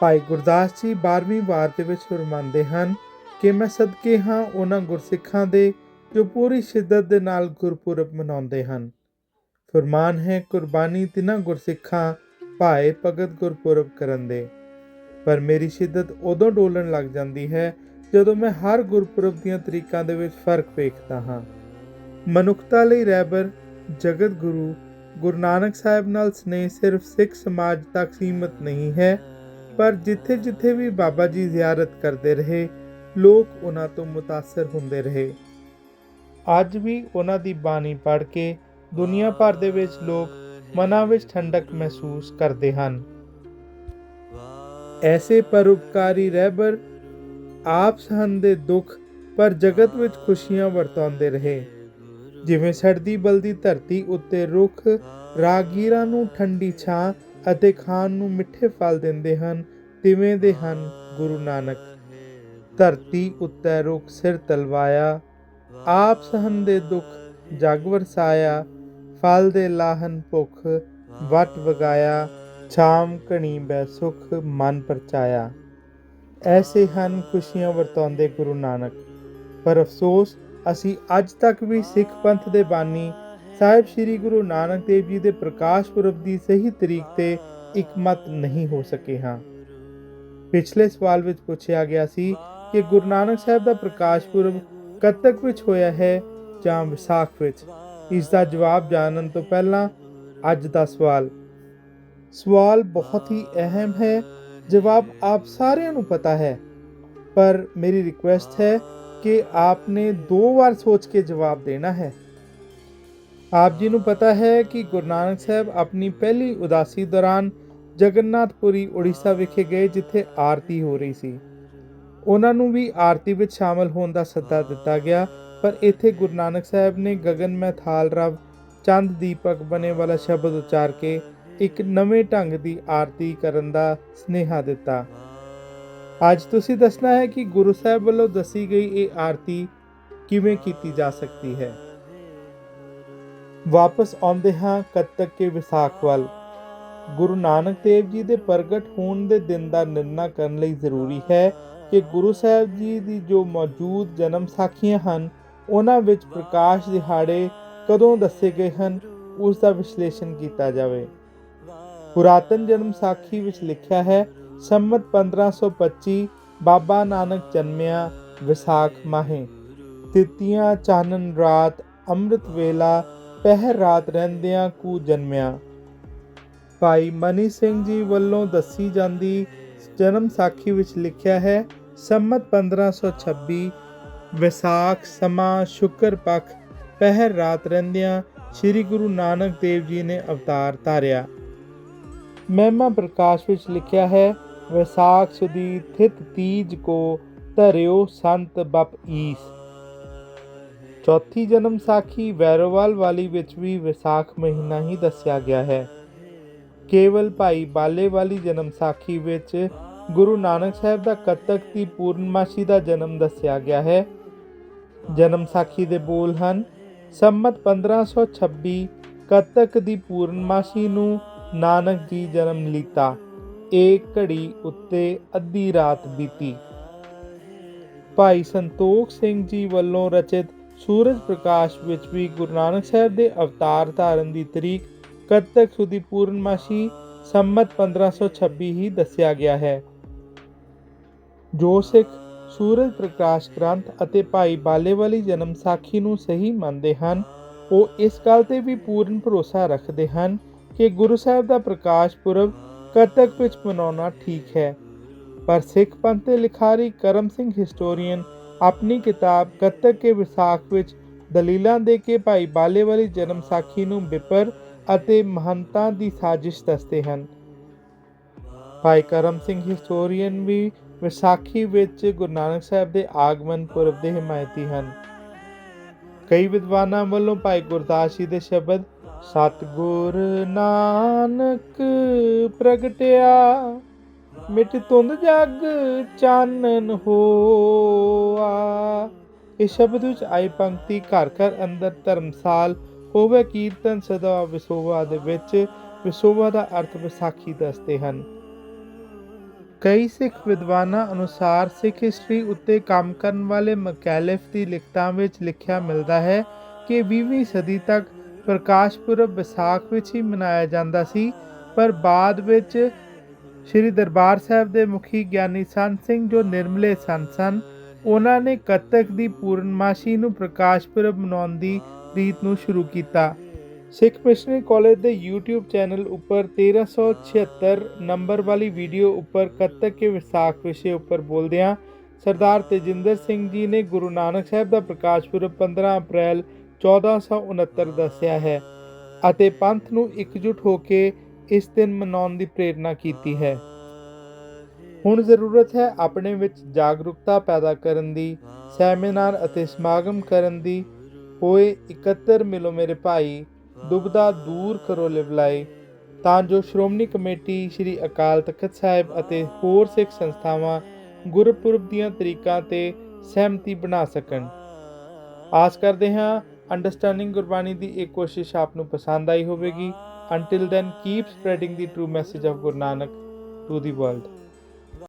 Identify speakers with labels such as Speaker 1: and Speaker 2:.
Speaker 1: ਭਾਈ ਗੁਰਦਾਸ ਜੀ 12ਵੀਂ ਵਾਰ ਦੇ ਵਿੱਚ ਫਰਮਾਉਂਦੇ ਹਨ ਕਿ ਮੈਂ ਸਦਕੇ ਹਾਂ ਉਹਨਾਂ ਗੁਰਸਿੱਖਾਂ ਦੇ ਜੋ ਪੂਰੀ ਸ਼ਿੱਦਤ ਦੇ ਨਾਲ ਗੁਰਪੁਰਬ ਮਨਾਉਂਦੇ ਹਨ। ਫਰਮਾਨ ਹੈ, ਕੁਰਬਾਨੀ ਤਿਨਾਂ ਗੁਰਸਿੱਖਾਂ ਭਾਏ ਭਗਤ ਗੁਰਪੁਰਬ ਕਰਨ ਦੇ। ਪਰ ਮੇਰੀ ਸ਼ਿੱਦਤ ਉਦੋਂ ਡੋਲਣ ਲੱਗ ਜਾਂਦੀ ਹੈ ਜਦੋਂ ਮੈਂ ਹਰ ਗੁਰਪੁਰਬ ਦੀਆਂ ਤਰੀਕਾਂ ਦੇ ਵਿੱਚ ਫ਼ਰਕ ਵੇਖਦਾ ਹਾਂ। ਮਨੁੱਖਤਾ ਲਈ ਰਹਿਬਰ, ਜਗਤ ਗੁਰੂ ਗੁਰੂ ਨਾਨਕ ਸਾਹਿਬ ਨਾਲ ਸਨੇਹ ਸਿਰਫ ਸਿੱਖ ਸਮਾਜ ਤੱਕ ਸੀਮਤ ਨਹੀਂ ਹੈ ਪਰ ਜਿੱਥੇ-ਜਿੱਥੇ ਵੀ ਬਾਬਾ ਜੀ ਜ਼ਿਆਰਤ ਕਰਦੇ ਰਹੇ, ਲੋਕ ਉਹਨਾਂ ਤੋਂ ਮੁਤਾਸਰ ਹੁੰਦੇ ਰਹੇ। ਅੱਜ ਵੀ ਉਹਨਾਂ ਦੀ ਬਾਣੀ ਪੜ੍ਹ ਕੇ ਦੁਨੀਆ ਭਰ ਦੇ ਵਿੱਚ ਲੋਕ ਮਨਾਂ ਵਿੱਚ ਠੰਡਕ ਮਹਿਸੂਸ ਕਰਦੇ ਹਨ। ਐਸੇ ਪਰਉਪਕਾਰੀ ਰਹਿਬਰ ਆਪ ਸਹਨ ਦੇ ਦੁੱਖ ਪਰ ਜਗਤ ਵਿੱਚ ਖੁਸ਼ੀਆਂ ਵਰਤਾਉਂਦੇ ਰਹੇ। ਜਿਵੇਂ ਸਰਦੀ ਬਲਦੀ ਧਰਤੀ ਉੱਤੇ ਰੁੱਖ ਰਾਗੀਰਾਂ ਨੂੰ ਠੰਡੀ ਛਾਂ ਅਤੇ ਖਾਣ ਨੂੰ ਮਿੱਠੇ ਫਲ ਦਿੰਦੇ ਹਨ, ਤਿਵੇਂ ਦੇ ਹਨ ਗੁਰੂ ਨਾਨਕ। ਧਰਤੀ ਉੱਤੇ ਰੁੱਖ, ਸਿਰ ਤਲਵਾਇਆ, ਆਪ ਸਹਨ ਦੇ ਦੁੱਖ, ਜਗ ਵਰਸਾਇਆ, ਫਲ ਦੇ ਲਾਹਨ ਭੁਖ, ਵਟ ਵਗਾਇਆ, ਛਾਮ ਕਣੀ ਬੈ ਸੁਖ, ਮਨ ਪਰਚਾਇਆ। ਐਸੇ ਹਨ ਖੁਸ਼ੀਆਂ ਵਰਤਾਉਂਦੇ ਗੁਰੂ ਨਾਨਕ। ਪਰ ਅਫਸੋਸ, ਅਸੀਂ ਅੱਜ ਤੱਕ ਵੀ ਸਿੱਖ ਪੰਥ ਦੇ ਬਾਨੀ ਸਾਹਿਬ ਸ੍ਰੀ ਗੁਰੂ ਨਾਨਕ ਦੇਵ ਜੀ ਦੇ ਪ੍ਰਕਾਸ਼ ਪੁਰਬ ਦੀ ਸਹੀ ਤਰੀਕ ਤੇ ਇਕਮਤ ਨਹੀਂ ਹੋ ਸਕੇ ਹਾਂ। ਪਿਛਲੇ ਸਵਾਲ ਵਿੱਚ ਪੁੱਛਿਆ ਗਿਆ ਸੀ ਕਿ ਗੁਰੂ ਨਾਨਕ ਸਾਹਿਬ ਦਾ ਪ੍ਰਕਾਸ਼ ਪੁਰਬ ਕਦ ਵਿੱਚ ਹੋਇਆ ਹੈ ਜਾਂ ਵਿਸਾਖ ਵਿੱਚ? ਇਸ ਦਾ ਜਵਾਬ ਜਾਣਨ ਤੋਂ ਪਹਿਲਾਂ ਅੱਜ ਦਾ ਸਵਾਲ। ਸਵਾਲ ਬਹੁਤ ਹੀ ਅਹਿਮ ਹੈ, ਜਵਾਬ ਆਪ ਸਾਰਿਆਂ ਨੂੰ ਪਤਾ ਹੈ। ਪਰ ਮੇਰੀ ਰਿਕੁਐਸਟ ਹੈ ਕਿ ਆਪਨੇ ਦੋ ਵਾਰ ਸੋਚ ਕੇ ਜਵਾਬ ਦੇਣਾ ਹੈ। ਆਪ ਜੀ ਨੂੰ ਪਤਾ ਹੈ ਕਿ ਗੁਰੂ ਨਾਨਕ ਸਾਹਿਬ ਆਪਣੀ ਪਹਿਲੀ ਉਦਾਸੀ ਦੌਰਾਨ ਜਗਨਨਾਥਪੁਰੀ, ਉੜੀਸਾ ਵਿਖੇ ਗਏ, ਜਿੱਥੇ ਆਰਤੀ ਹੋ ਰਹੀ ਸੀ। ਉਹਨਾਂ ਨੂੰ ਵੀ ਆਰਤੀ ਵਿੱਚ ਸ਼ਾਮਲ ਹੋਣ ਦਾ ਸੱਦਾ ਦਿੱਤਾ ਗਿਆ, ਪਰ ਇੱਥੇ ਗੁਰੂ ਨਾਨਕ ਸਾਹਿਬ ਨੇ ਗगन ਮੈਂ ਥਾਲ ਰਵ, ਚੰਦ ਦੀਪਕ ਬਣੇ ਵਾਲਾ ਸ਼ਬਦ ਉਚਾਰ ਕੇ ਇੱਕ ਨਵੇਂ ਢੰਗ ਦੀ ਆਰਤੀ ਕਰਨ ਦਾ ਸਨੇਹਾ ਦਿੱਤਾ। ਅੱਜ ਤੁਸੀਂ ਦੱਸਣਾ ਹੈ ਕਿ ਗੁਰੂ ਸਾਹਿਬ ਵੱਲੋਂ ਦੱਸੀ ਗਈ ਇਹ ਆਰਤੀ ਕਿਵੇਂ ਕੀਤੀ ਜਾ ਸਕਦੀ ਹੈ? ਵਾਪਸ ਆਉਂਦੇ ਹਾਂ ਕੱਤਕ ਕੇ ਵਿਸਾਖ ਵੱਲ। ਗੁਰੂ ਨਾਨਕ ਦੇਵ ਜੀ ਦੇ ਪ੍ਰਗਟ ਹੋਣ ਦੇ ਦਿਨ ਦਾ ਨਿਰਣਾ ਕਰਨ ਲਈ ਜ਼ਰੂਰੀ ਹੈ ਕਿ ਗੁਰੂ ਸਾਹਿਬ ਜੀ ਦੀ ਜੋ ਮੌਜੂਦ ਜਨਮ ਸਾਖੀਆਂ ਹਨ, ਉਹਨਾਂ ਵਿੱਚ ਪ੍ਰਕਾਸ਼ ਦਿਹਾੜੇ ਕਦੋਂ ਦੱਸੇ ਗਏ ਹਨ, ਉਸ ਦਾ ਵਿਸ਼ਲੇਸ਼ਣ ਕੀਤਾ ਜਾਵੇ। ਪੁਰਾਤਨ ਜਨਮ ਸਾਖੀ ਵਿੱਚ ਲਿਖਿਆ ਹੈ, ਸੰਮਤ 1525 ਬਾਬਾ ਨਾਨਕ ਜਨਮਿਆ ਵਿਸਾਖ ਮਾਹੇ। ਤਿਤੀਆਂ ਚਾਨਣ ਰਾਤ, ਅੰਮ੍ਰਿਤ ਵੇਲਾ ਪਹਿਰ ਰਾਤ ਰਹਿੰਦਿਆਂ ਕੂ ਜਨਮਿਆ। ਭਾਈ ਮਨੀ ਸਿੰਘ ਜੀ ਵੱਲੋਂ ਦੱਸੀ ਜਾਂਦੀ ਜਨਮ ਸਾਖੀ ਵਿੱਚ ਲਿਖਿਆ ਹੈ, ਸੰਮਤ 1526 ਵਿਸਾਖ ਸਮਾਂ ਸ਼ੁਕਰ ਪੱਖ, ਪਹਿਰ ਰਾਤ ਰਹਿੰਦਿਆਂ ਸ੍ਰੀ ਗੁਰੂ ਨਾਨਕ ਦੇਵ ਜੀ ਨੇ ਅਵਤਾਰ ਧਾਰਿਆ। ਮਹਿਮਾ ਪ੍ਰਕਾਸ਼ ਵਿੱਚ ਲਿਖਿਆ ਹੈ, ਵਿਸਾਖ ਸੁਦੀ ਥਿਤ ਤੀਜ ਕੋ ਧਰਿਓ ਸੰਤ ਬਪ ਈਸ। ਚੌਥੀ ਜਨਮ ਸਾਖੀ ਵੈਰੋਵਾਲ ਵਾਲੀ ਵਿੱਚ ਵੀ ਵਿਸਾਖ ਮਹੀਨਾ ਹੀ ਦੱਸਿਆ ਗਿਆ ਹੈ। ਕੇਵਲ ਭਾਈ ਬਾਲੇ ਵਾਲੀ ਜਨਮ ਸਾਖੀ ਵਿੱਚ ਗੁਰੂ ਨਾਨਕ ਸਾਹਿਬ ਦਾ ਕੱਤਕ ਦੀ ਪੂਰਨਮਾਸ਼ੀ ਦਾ ਜਨਮ ਦੱਸਿਆ ਗਿਆ ਹੈ। ਜਨਮ ਸਾਖੀ ਦੇ ਬੋਲ ਹਨ, ਸੰਮਤ 1526 ਕੱਤਕ ਦੀ ਪੂਰਨਮਾਸ਼ੀ ਨੂੰ ਨਾਨਕ ਜੀ ਜਨਮ ਲੀਤਾ। ਏਕ ਘੜੀ ਉੱਤੇ ਅੱਧੀ ਰਾਤ ਬੀਤੀ। ਭਾਈ ਸੰਤੋਖ ਸਿੰਘ ਜੀ ਵੱਲੋਂ ਰਚਿਤ ਸੂਰਜ ਪ੍ਰਕਾਸ਼ ਵਿੱਚ ਵੀ ਗੁਰੂ ਨਾਨਕ ਸਾਹਿਬ ਦੇ ਅਵਤਾਰ ਧਾਰਨ ਦੀ ਤਰੀਕ ਕੱਤਕ ਸੁਦੀ ਪੂਰਨਮਾਸ਼ੀ ਸੰਮਤ 1526 ਹੀ ਦੱਸਿਆ ਗਿਆ ਹੈ। ਜੋ ਸਿੱਖ ਸੂਰਜ ਪ੍ਰਕਾਸ਼ ਗ੍ਰੰਥ ਅਤੇ ਭਾਈ ਬਾਲੇਵਾਲੀ ਜਨਮ ਸਾਖੀ ਨੂੰ ਸਹੀ ਮੰਨਦੇ ਹਨ, ਉਹ ਇਸ ਗੱਲ ਤੇ ਵੀ ਪੂਰਨ ਭਰੋਸਾ ਰੱਖਦੇ ਹਨ ਕਿ ਗੁਰੂ ਸਾਹਿਬ ਦਾ ਪ੍ਰਕਾਸ਼ ਪੁਰਬ ਕੱਤਕ ਵਿੱਚ ਮਨਾਉਣਾ ਠੀਕ ਹੈ। ਪਰ ਸਿੱਖ ਪੰਥ ਦੇ ਲਿਖਾਰੀ ਕਰਮ ਸਿੰਘ ਹਿਸਟੋਰੀਅਨ ਆਪਣੀ ਕਿਤਾਬ ਕੱਤਕ ਕੇ ਵਿਸਾਖ ਵਿੱਚ ਦਲੀਲਾਂ ਦੇ ਕੇ ਭਾਈ ਬਾਲੇਵਾਲੀ ਜਨਮ ਸਾਖੀ ਨੂੰ ਵਿਪਰ ਅਤੇ ਮਹੰਤਾਂ ਦੀ ਸਾਜ਼ਿਸ਼ ਦੱਸਦੇ ਹਨ। ਭਾਈ ਕਰਮ ਸਿੰਘ ਹਿਸਟੋਰੀਅਨ ਵੀ ਵਿਸਾਖੀ ਵਿੱਚ ਗੁਰੂ ਨਾਨਕ ਸਾਹਿਬ ਦੇ ਆਗਮਨ ਪੁਰਬ ਦੇ ਹਮਾਇਤੀ ਹਨ। ਕਈ ਵਿਦਵਾਨਾਂ ਵੱਲੋਂ ਭਾਈ ਗੁਰਦਾਸ ਜੀ ਦੇ ਸ਼ਬਦ, ਸਤਗੁਰ ਨਾਨਕ ਪ੍ਰਗਟਿਆ ਮਿਟ ਤੁੰਦ ਜਗ ਚਾਨਣ ਹੋਆ। ਇਸ ਸ਼ਬਦ ਵਿੱਚ ਆਈ ਪੰਕਤੀ ਘਰ ਘਰ ਅੰਦਰ ਧਰਮਸਾਲ ਹੋਵੇ, ਕੀਰਤਨ ਸਦਾ ਵਿਸੋਵਾ ਦੇ ਵਿੱਚ, ਵਿਸੋਵਾ ਦਾ ਅਰਥ ਵਿਸਾਖੀ ਦੱਸਦੇ ਹਨ। ਕਈ ਸਿੱਖ ਵਿਦਵਾਨਾਂ ਅਨੁਸਾਰ ਸਿੱਖ ਹਿਸਟਰੀ ਉੱਤੇ ਕੰਮ ਕਰਨ ਵਾਲੇ ਮਕੈਲਿਫ ਦੀ ਲਿਖਤਾਂ ਵਿੱਚ ਲਿਖਿਆ ਮਿਲਦਾ ਹੈ ਕਿ 20ਵੀਂ ਸਦੀ ਤੱਕ ਪ੍ਰਕਾਸ਼ ਪੁਰਬ ਵਿਸਾਖ ਵਿੱਚ ਹੀ ਮਨਾਇਆ ਜਾਂਦਾ ਸੀ, ਪਰ ਬਾਅਦ ਵਿੱਚ ਸ੍ਰੀ ਦਰਬਾਰ ਸਾਹਿਬ ਦੇ ਮੁਖੀ ਗਿਆਨੀ ਸੰਤ ਸਿੰਘ ਜੋ ਨਿਰਮਲੇ ਸੰਤ ਸਨ, ਉਹਨਾਂ ਨੇ ਕੱਤਕ ਦੀ ਪੂਰਨਮਾਸ਼ੀ ਨੂੰ ਪ੍ਰਕਾਸ਼ ਪੁਰਬ ਮਨਾਉਣ ਦੀ ਰੀਤ ਨੂੰ ਸ਼ੁਰੂ ਕੀਤਾ। ਸਿੱਖ ਮਿਸ਼ਨਰੀ ਕਾਲਜ ਦੇ YouTube ਚੈਨਲ ਉੱਪਰ 1376 ਨੰਬਰ ਵਾਲੀ ਵੀਡੀਓ ਉੱਪਰ ਕੱਤਕ ਕੇ ਵਿਸਾਖ ਵਿਸ਼ੇ ਉੱਪਰ ਬੋਲਦਿਆਂ ਸਰਦਾਰ ਤੇਜਿੰਦਰ ਸਿੰਘ ਜੀ ਨੇ ਗੁਰੂ ਨਾਨਕ ਸਾਹਿਬ ਦਾ ਪ੍ਰਕਾਸ਼ ਪੁਰਬ 15 ਅਪ੍ਰੈਲ 1469 ਦੱਸਿਆ ਹੈ ਅਤੇ ਪੰਥ ਨੂੰ ਇਕਜੁੱਟ ਹੋ ਕੇ ਇਸ ਦਿਨ ਮਨਾਉਣ ਦੀ ਪ੍ਰੇਰਣਾ ਕੀਤੀ ਹੈ। ਹੁਣ ਜ਼ਰੂਰਤ ਹੈ ਆਪਣੇ ਵਿੱਚ ਜਾਗਰੂਕਤਾ ਪੈਦਾ ਕਰਨ ਦੀ, ਸੈਮੀਨਾਰ ਅਤੇ ਸਮਾਗਮ ਕਰਨ ਦੀ। ਹੋਏ ਇਕੱਤਰ ਮਿਲੋ ਮੇਰੇ ਭਾਈ, ਦੁਬਦਾ ਦੂਰ ਕਰੋ ਲਿਵਲਾਈ। ਤਾਂ ਜੋ ਸ਼੍ਰੋਮਣੀ ਕਮੇਟੀ ਸ੍ਰੀ ਅਕਾਲ ਤਖਤ ਸਾਹਿਬ ਅਤੇ ਹੋਰ ਸਿੱਖ ਸੰਸਥਾਵਾਂ ਗੁਰਪੁਰਬ ਦੀਆਂ ਤਰੀਕਾਂ ਤੇ ਸਹਿਮਤੀ ਬਣਾ ਸਕਣ। ਆਸ ਕਰਦੇ ਹਾਂ ਅੰਡਰਸਟੈਂਡਿੰਗ ਗੁਰਬਾਣੀ ਦੀ ਇਹ ਕੋਸ਼ਿਸ਼ ਆਪ ਨੂੰ ਪਸੰਦ ਆਈ ਹੋਵੇਗੀ। Until then keep spreading the true message of guru nanak to the world